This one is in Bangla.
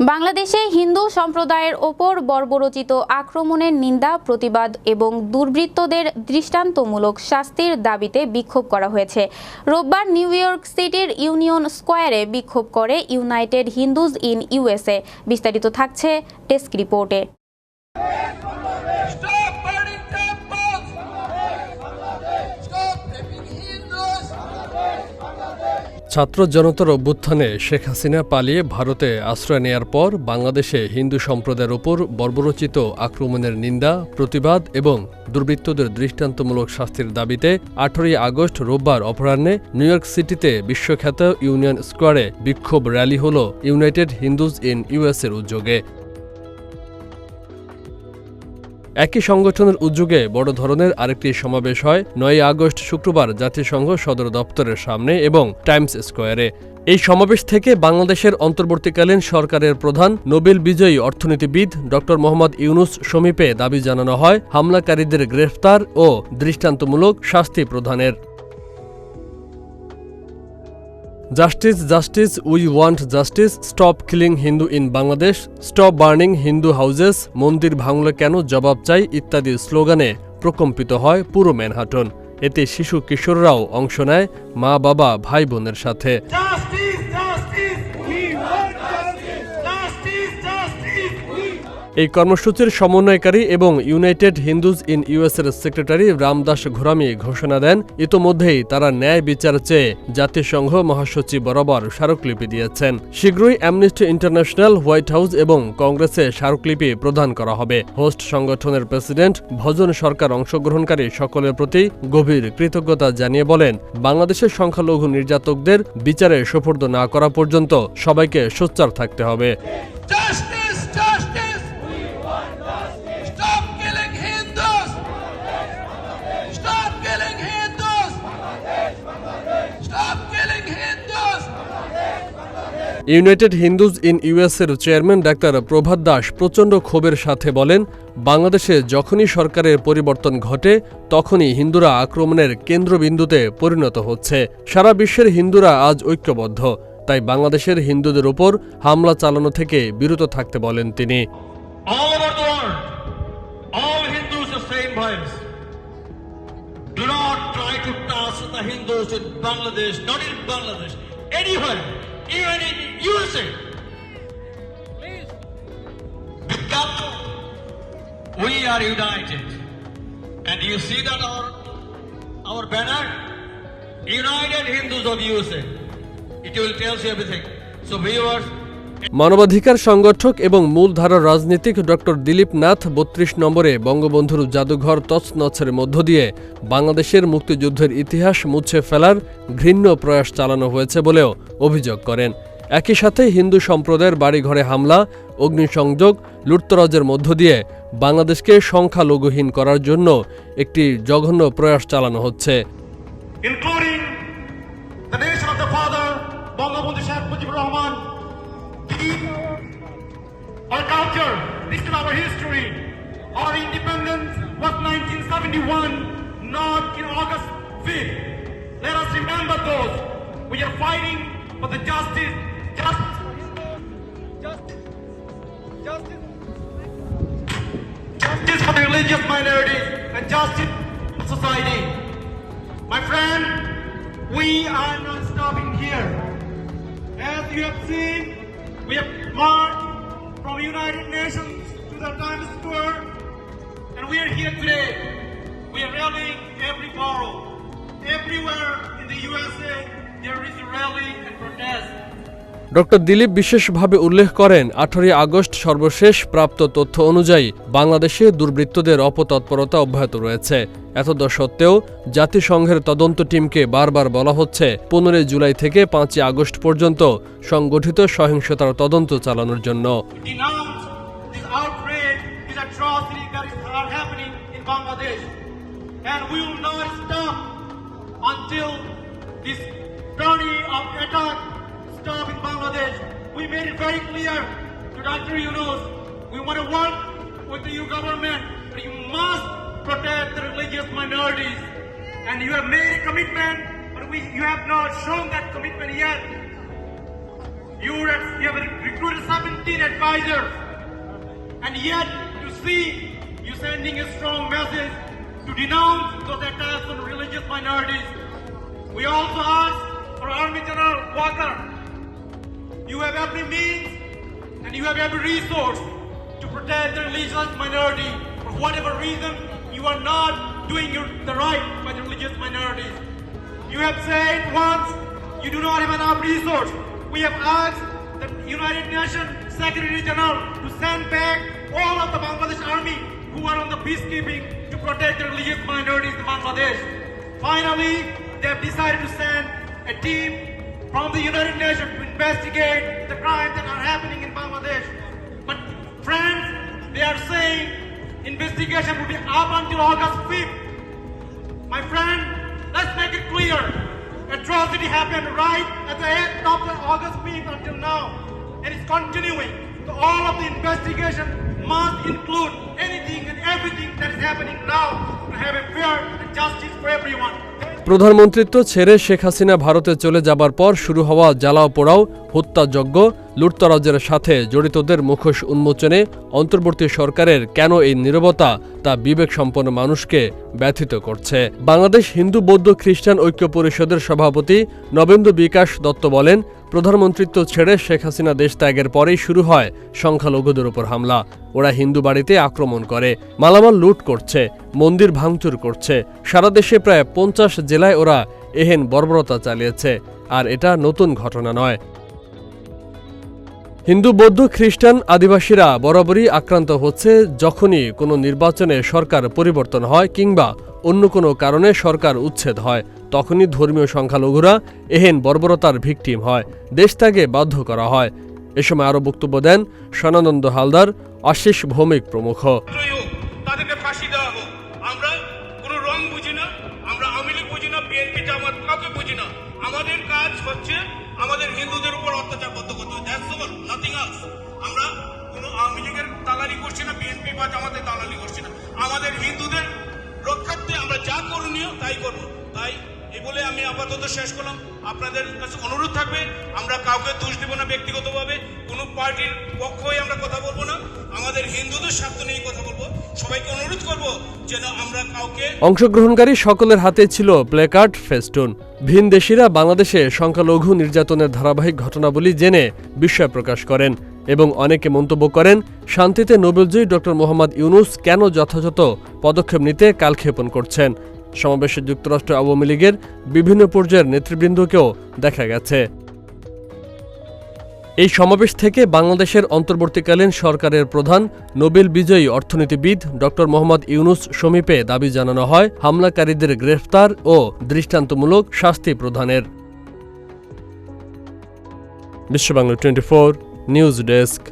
বাংলাদেশে হিন্দু সম্প্রদায়ের ওপর বর্বরচিত আক্রমণের নিন্দা, প্রতিবাদ এবং দুর্বৃত্তদের দৃষ্টান্তমূলক শাস্তির দাবিতে বিক্ষোভ করা হয়েছে। রোববার নিউ ইয়র্ক সিটির ইউনিয়ন স্কোয়ারে বিক্ষোভ করে ইউনাইটেড হিন্দুজ ইন ইউএসএ। বিস্তারিত থাকছে ডেস্ক রিপোর্টে। ছাত্র জনতার অভ্যুত্থানে শেখ হাসিনা পালিয়ে ভারতে আশ্রয় নেয়ার পর বাংলাদেশে হিন্দু সম্প্রদায়ের ওপর বর্বরচিত আক্রমণের নিন্দা, প্রতিবাদ এবং দুর্বৃত্তদের দৃষ্টান্তমূলক শাস্তির দাবিতে আঠারোই আগস্ট রোববার অপরাহ্নে নিউ ইয়র্ক সিটিতে বিশ্বখ্যাত ইউনিয়ন স্কোয়ারে বিক্ষোভ র্যালি হল ইউনাইটেড হিন্দুজ ইন ইউএসের উদ্যোগে। একই সংগঠনের উদ্যোগে বড় ধরনের আরেকটি সমাবেশ হয় নয় আগস্ট শুক্রবার জাতিসংঘ সদর দপ্তরের সামনে এবং টাইমস স্কোয়ারে। এই সমাবেশ থেকে বাংলাদেশের অন্তর্বর্তীকালীন সরকারের প্রধান নোবেল বিজয়ী অর্থনীতিবিদ ড মোহাম্মদ ইউনুস সমীপে দাবি জানানো হয়, হামলাকারীদের গ্রেফতার ও দৃষ্টান্তমূলক শাস্তি প্রদানের। Justice justice we want justice stop killing Hindu in Bangladesh stop burning Hindu houses মন্দির ভাঙলে কেন? জবাব চাই ইত্যাদি স্লোগানে প্রকম্পিত হয় পুরো ম্যানহাটন। এতে শিশু কিশোররাও অংশ নেয় মা বাবা ভাই বোনের সাথে এই কর্মসূচির সমন্বয়কারী এবং ইউনাইটেড হিন্দুজ ইন ইউএসের সেক্রেটারি রামদাস ঘোরামি ঘোষণা দেন। ইতোমধ্যেই তারা ন্যায় বিচার চেয়ে জাতিসংঘ মহাসচিব বরাবর স্মারকলিপি দিয়েছেন। শীঘ্রই অ্যামনিস্টি ইন্টারন্যাশনাল হোয়াইট হাউস এবং কংগ্রেসে স্মারকলিপি প্রদান করা হবে। হোস্ট সংগঠনের প্রেসিডেন্ট ভজন সরকার অংশগ্রহণকারী সকলের প্রতি গভীর কৃতজ্ঞতা জানিয়ে বলেন, বাংলাদেশের সংখ্যালঘু নির্যাতকদের বিচারে সোপর্দ না করা পর্যন্ত সবাইকে সোচ্চার থাকতে হবে। ইউনাইটেড হিন্দুজ ইন ইউএসের চেয়ারম্যান ডাক্তার প্রভাত দাস প্রচণ্ড ক্ষোভের সাথে বলেন বাংলাদেশে যখনই সরকারের পরিবর্তন ঘটে তখনই হিন্দুরা আক্রমণের কেন্দ্রবিন্দুতে পরিণত হচ্ছে। সারা বিশ্বের হিন্দুরা আজ ঐক্যবদ্ধ। তাই বাংলাদেশের হিন্দুদের ওপর হামলা চালানো থেকে বিরত থাকতে বলেন তিনি. Do not try to touch the Hindus in Bangladesh, not in Bangladesh, anywhere, even in USA. Please. Because we are united. And you see that our, our banner? United Hindus of USA. It will tell you everything. So viewers, মানবাধিকার সংগঠক এবং মূলধারার রাজনীতিক ডক্টর দিলীপ নাথ বত্রিশ নম্বরে বঙ্গবন্ধুর জাদুঘর তছনছের মধ্য দিয়ে বাংলাদেশের মুক্তিযুদ্ধের ইতিহাস মুছে ফেলার ঘৃণ্য প্রয়াস চালানো হয়েছে বলেও অভিযোগ করেন। একই সাথে হিন্দু সম্প্রদায়ের বাড়িঘরে হামলা, অগ্নিসংযোগ, লুটতরাজের মধ্য দিয়ে বাংলাদেশকে সংখ্যালঘুহীন করার জন্য একটি জঘন্য প্রয়াস চালানো হচ্ছে। Our culture, this is our history. Our independence was 1971, not in August 5th. Let us remember those. We are fighting for the justice, justice, justice, justice, justice for the religious minorities and justice for society. My friend, we are not stopping here. As you have seen, we have marched from United Nations to the Times Square, and we are here today. We are rallying every borough. Everywhere in the USA, there is a rally and protest. Doctor Dilip বিশেষভাবে উল্লেখ করেন, আঠারোই আগস্ট সর্বশেষ প্রাপ্ত তথ্য অনুযায়ী বাংলাদেশে দুর্বৃত্তদের অপতৎপরতা অব্যাহত রয়েছে। এতদ সত্ত্বেও জাতিসংঘের তদন্ত টিমকে বারবার বলা হচ্ছে, পনেরোই জুলাই থেকে পাঁচই আগস্ট পর্যন্ত সংগঠিত সহিংসতার তদন্ত চালানোর জন্য। Until this journey of attack stop in Bangladesh. We made it very clear to Dr. Yunus, we want to work with the EU government, but you must protect the religious minorities. And you have made a commitment, but we, you have not shown that commitment yet. You, have- you have recruited 17 advisors. And yet, you see you sending a strong message to denounce those attacks on religious minorities. We also ask for Army General Walker. You have every means and you have every resource to protect the religious minority. For whatever reason, you are not doing your, the right by the religious minorities. You have said once you do not have enough resource. We have asked the United Nations Secretary General to send back all of the Bangladesh army who are on the peacekeeping to protect the religious minorities in Bangladesh. Finally, they have decided to send a team from the United Nations to investigate the crimes that are happening in Bangladesh. But friends, they are saying investigation will be up until August 5th. My friend, let's make it clear. Atrocity happened right at the end of the August 5th until now. And it's continuing. So all of the investigation must include anything and everything that is happening now to have a fair and justice for everyone. প্রধানমন্ত্রিত্ব ছেড়ে শেখ হাসিনা ভারতে চলে যাবার পর শুরু হওয়া জ্বালাও পোড়াও হত্যাযজ্ঞ লুটতরাজের সাথে জড়িতদের মুখোশ উন্মোচনে অন্তর্বর্তী সরকারের কেন এই নীরবতা তা বিবেক সম্পন্ন মানুষকে ব্যথিত করছে। বাংলাদেশ হিন্দু বৌদ্ধ খ্রিস্টান ঐক্য পরিষদের সভাপতি নবেন্দু বিকাশ দত্ত বলেন, প্রধানমন্ত্রিত্ব ছেড়ে শেখ হাসিনা দেশ ত্যাগের পরেই শুরু হয় সংখ্যালঘুদের উপর হামলা। ওরা হিন্দু বাড়িতে আক্রমণ করে, মালামাল লুট করছে, মন্দির ভাঙচুর করছে। সারা দেশে প্রায় পঞ্চাশ জেলায় ওরা এহেন বর্বরতা চালিয়েছে, আর এটা নতুন ঘটনা নয়। হিন্দু, বৌদ্ধ, খ্রিস্টান আদিবাসীরা বরাবরই আক্রান্ত হচ্ছে যখনই কোনো নির্বাচনে সরকার পরিবর্তন হয় কিংবা অন্য কোনো কারণে সরকার উচ্ছেদ হয়, তখনই ধর্মীয় সংখ্যালঘুরা এহেন বর্বরতার ভিকটিম হয় দেশ ত্যাগে বাধ্য করা হয়। এ সময় আরও বক্তব্য দেন সনানন্দ হালদার, আশিস ভৌমিক প্রমুখ। আমাদের কাজ হচ্ছে আমাদের হিন্দুদের উপর অত্যাচার করতে আমরা কোনো আওয়ামী করছি না, বিএনপি বা করছি না। আমাদের হিন্দুদের রক্ষার্থে আমরা যা করণীয় তাই করব। বলে আমি আপাতত শেষ করলাম। আপনাদের কাছে অনুরোধ থাকবে, আমরা কাউকে দোষ দেব না ব্যক্তিগতভাবে। কোনো পার্টির পক্ষ হয়ে আমরা কথা বলব না। আমাদের হিন্দুদের স্বার্থ নিয়ে কথা বলব। সবাইকে অনুরোধ করব যেন আমরা কাউকে অংশগ্রহণকারী সকলের হাতে ছিল প্লেকার্ড, ফেস্টুন। ভিনদেশিরা বাংলাদেশে সংখ্যালঘু নির্যাতনের ধারাবাহিক ঘটনাবলী জেনে বিস্ময় প্রকাশ করেন এবং অনেকে মন্তব্য করেন, শান্তিতে নোবেলজয়ী ডক্টর মোহাম্মদ ইউনুস কেন যথাযথ পদক্ষেপ নিতে কালক্ষেপণ করছেন? সমাবেশে যুক্তরাষ্ট্র আওয়ামী লীগের বিভিন্ন পর্যায়ের নেতৃবৃন্দকেও দেখা গেছে। এই সমাবেশ থেকে বাংলাদেশের অন্তর্বর্তীকালীন সরকারের প্রধান নোবেল বিজয়ী অর্থনীতিবিদ ড. মোহাম্মদ ইউনুস সমীপে দাবি জানানো হয়, হামলাকারীদের গ্রেফতার ও দৃষ্টান্তমূলক শাস্তি প্রদানের। Bishwabangla twenty four news desk.